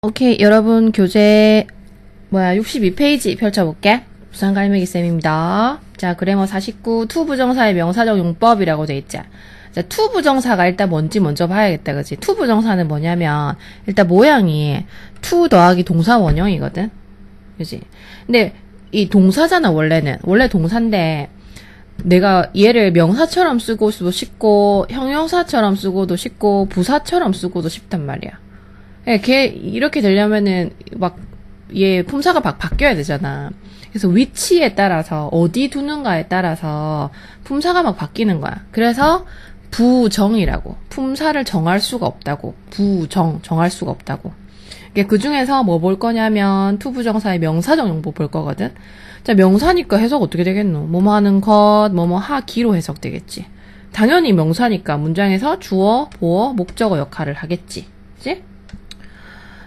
오케이, 여러분 교재 뭐야 62페이지 펼쳐볼게. 부산 갈매기 쌤입니다. 자, 그래머 49 투부정사의 명사적 용법이라고 돼 있지. 자, 투부정사가 일단 뭔지 먼저 봐야겠다, 그지? 투부정사는 뭐냐면 일단 모양이 투 더하기 동사 원형이거든, 그지? 근데 이 동사잖아 원래는 원래 동사인데 내가 얘를 명사처럼 쓰고도 쉽고 형용사처럼 쓰고도 쉽고 부사처럼 쓰고도 쉽단 말이야. 예, 걔 이렇게 되려면은 막 얘 품사가 막 바뀌어야 되잖아. 그래서 위치에 따라서 어디 두는가에 따라서 품사가 막 바뀌는 거야. 그래서 부정이라고 품사를 정할 수가 없다고 부정 정할 수가 없다고. 그 중에서 뭐 볼 거냐면 투부정사의 명사적 용법 볼 거거든. 자 명사니까 해석 어떻게 되겠노? 뭐뭐 하는 것, 뭐뭐 하기로 해석되겠지. 당연히 명사니까 문장에서 주어, 보어, 목적어 역할을 하겠지. 그치?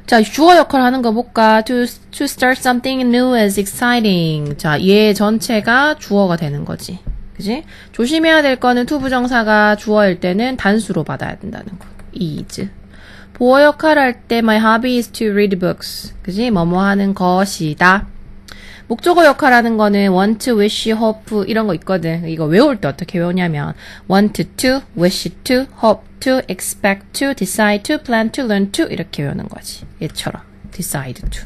자, 주어 역할 하는 거 볼까? To, to start something new is exciting. 자, 얘 전체가 주어가 되는 거지. 그지? 조심해야 될 거는 투부정사가 주어일 때는 단수로 받아야 된다는 거. is. 보어 역할 할 때 my hobby is to read books. 그지? 뭐뭐 하는 것이다. 목적어 역할하는 거는 want, wish, hope 이런 거 있거든. 이거 외울 때 어떻게 외우냐면 want to, wish to, hope to, expect to, decide to, plan to, learn to 이렇게 외우는 거지. 얘처럼 decide to.